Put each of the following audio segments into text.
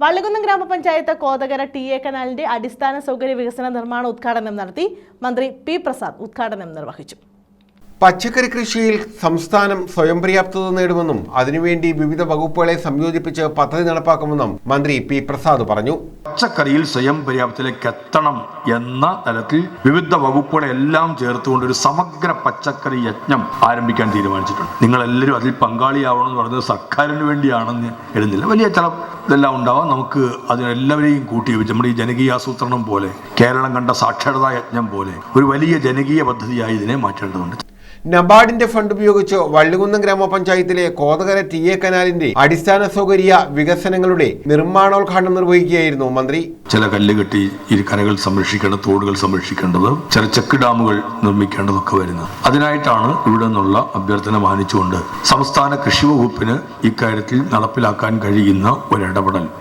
വള്ളികുന്നം ഗ്രാമപഞ്ചായത്ത് കോതകര T A കനാലിന്റെ അടിസ്ഥാന സൗകര്യ വികസന നിർമ്മാണ ഉദ്ഘാടനം നടത്തി മന്ത്രി പി പ്രസാദ് ഉദ്ഘാടനം നിർവഹിച്ചു പച്ചക്കറി കൃഷിയിൽ സംസ്ഥാനം സ്വയം പര്യാപ്തത നേടുമെന്നും അതിനുവേണ്ടി വിവിധ വകുപ്പുകളെ സംയോജിപ്പിച്ച് പദ്ധതി നടപ്പാക്കുമെന്നും മന്ത്രി പി പ്രസാദ് പറഞ്ഞു. പച്ചക്കറിയിൽ സ്വയം പര്യാപ്തത്തിലേക്ക് എത്തണം എന്ന തലത്തിൽ വിവിധ വകുപ്പുകളെല്ലാം ചേർത്തുകൊണ്ട് ഒരു സമഗ്ര പച്ചക്കറി യജ്ഞം ആരംഭിക്കാൻ തീരുമാനിച്ചിട്ടുണ്ട്. നിങ്ങൾ എല്ലാവരും അതിൽ പങ്കാളിയാവണം എന്ന് പറഞ്ഞത് സർക്കാരിന് വേണ്ടിയാണെന്ന് എഴുതുന്നില്ല. വലിയ ചില ഇതെല്ലാം ഉണ്ടാവാം. നമുക്ക് അതിനെല്ലാവരെയും കൂട്ടി വെച്ച് നമ്മുടെ ഈ ജനകീയ ആസൂത്രണം പോലെ കേരളം കണ്ട സാക്ഷരതാ യജ്ഞം പോലെ ഒരു വലിയ ജനകീയ പദ്ധതിയായി ഇതിനെ മാറ്റേണ്ടതുണ്ട്. നബാർഡിന്റെ ഫണ്ട് ഉപയോഗിച്ച് വള്ളികുന്നം ഗ്രാമപഞ്ചായത്തിലെ കോതകര ടി എ കനാലിന്റെ അടിസ്ഥാന സൗകര്യ വികസനങ്ങളുടെ നിർമ്മാണോദ്ഘാടനം നിർവഹിക്കുകയായിരുന്നു മന്ത്രി. ചില കല്ല് കെട്ടി ഈ കരകൾ സംരക്ഷിക്കേണ്ടത് തോടുകൾ സംരക്ഷിക്കേണ്ടത് ചില ചെക്ക് ഡാമുകൾ നിർമ്മിക്കേണ്ടതൊക്കെ വരുന്നത്. അതിനായിട്ടാണ് ഇവിടെ നിന്നുള്ള അഭ്യർത്ഥന മാനിച്ചുകൊണ്ട് സംസ്ഥാന കൃഷി വകുപ്പിന് ഇക്കാര്യത്തിൽ നടപ്പിലാക്കാൻ കഴിയുന്ന ഒരു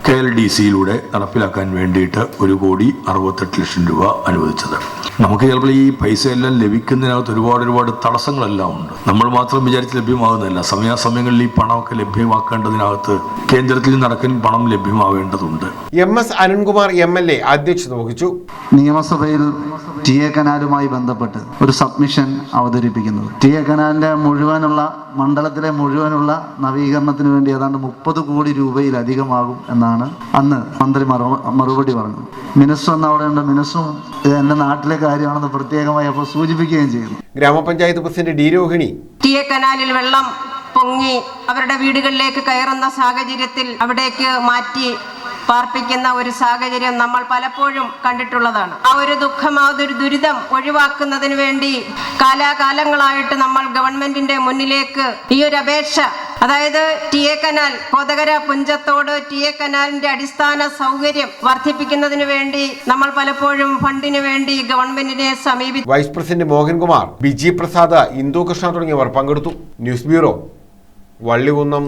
കെ എൽ ഡി സിയിലൂടെ നടപ്പിലാക്കാൻ വേണ്ടിയിട്ട് ഒരു കോടി അറുപത്തെട്ട് ലക്ഷം രൂപ അനുവദിച്ചത്. നമുക്ക് ചിലപ്പോൾ ഈ പൈസ എല്ലാം ലഭിക്കുന്നതിനകത്ത് ഒരുപാട് ഒരുപാട് തടസ്സങ്ങളെല്ലാം ഉണ്ട്. നമ്മൾ മാത്രം വിചാരിച്ച് ലഭ്യമാകുന്നില്ല സമയാസമയങ്ങളിൽ ഈ പണമൊക്കെ ലഭ്യമാക്കേണ്ടതിനകത്ത് കേന്ദ്രത്തിൽ നടക്കാൻ പണം ലഭ്യമാവേണ്ടതുണ്ട്. M S Arunkumar M L A അധ്യക്ഷത വഹിച്ചു. നിയമസഭയിൽ ടി എ കനാലുമായി ബന്ധപ്പെട്ട് ഒരു സബ്മിഷൻ അവതരിപ്പിക്കുന്നത് ടി എ കനാലിന്റെ മുഴുവനുള്ള മണ്ഡലത്തിലെ മുഴുവനുള്ള നവീകരണത്തിന് വേണ്ടി ഏതാണ്ട് മുപ്പത് കോടി രൂപയിലധികമാകും എന്നാണ് അന്ന് മന്ത്രി മറുപടി പറഞ്ഞത്. മിനിസ്റ്റർ എന്ന് അവിടെ ഉണ്ട് മിനിസ്റ്ററും ഇത് എന്റെ നാട്ടിലെ കാര്യമാണെന്ന് പ്രത്യേകമായി അപ്പോൾ സൂചിപ്പിക്കുകയും ചെയ്യുന്നു. ഗ്രാമപഞ്ചായത്ത് president D Rohini. T A കനാലിൽ വെള്ളം പൊങ്ങി അവരുടെ വീടുകളിലേക്ക് കയറുന്ന സാഹചര്യത്തിൽ അവിടേക്ക് മാറ്റി പാർപ്പിക്കുന്ന ഒരു സാഹചര്യം നമ്മൾ പലപ്പോഴും കണ്ടിട്ടുള്ളതാണ്. ആ ഒരു ദുഃഖം ആ ഒരു ദുരിതം ഒഴിവാക്കുന്നതിന് വേണ്ടി കാലാകാലങ്ങളായിട്ട് നമ്മൾ ഗവൺമെന്റിന്റെ മുന്നിലേക്ക് ഈ ഒരു അപേക്ഷ അതായത് T A canal Kothakara Punchathodu T A കനാലിന്റെ അടിസ്ഥാന സൗകര്യം വർദ്ധിപ്പിക്കുന്നതിന് വേണ്ടി നമ്മൾ പലപ്പോഴും ഫണ്ടിന് വേണ്ടി ഗവൺമെന്റിനെ സമീപിച്ചു വൈസ് പ്രസിഡന്റ് മോഹൻകുമാർ ബിജി പ്രസാദ് ഇന്ദു കൃഷ്ണ തുടങ്ങിയവർ പങ്കെടുത്തു. News bureau Vallikunnam.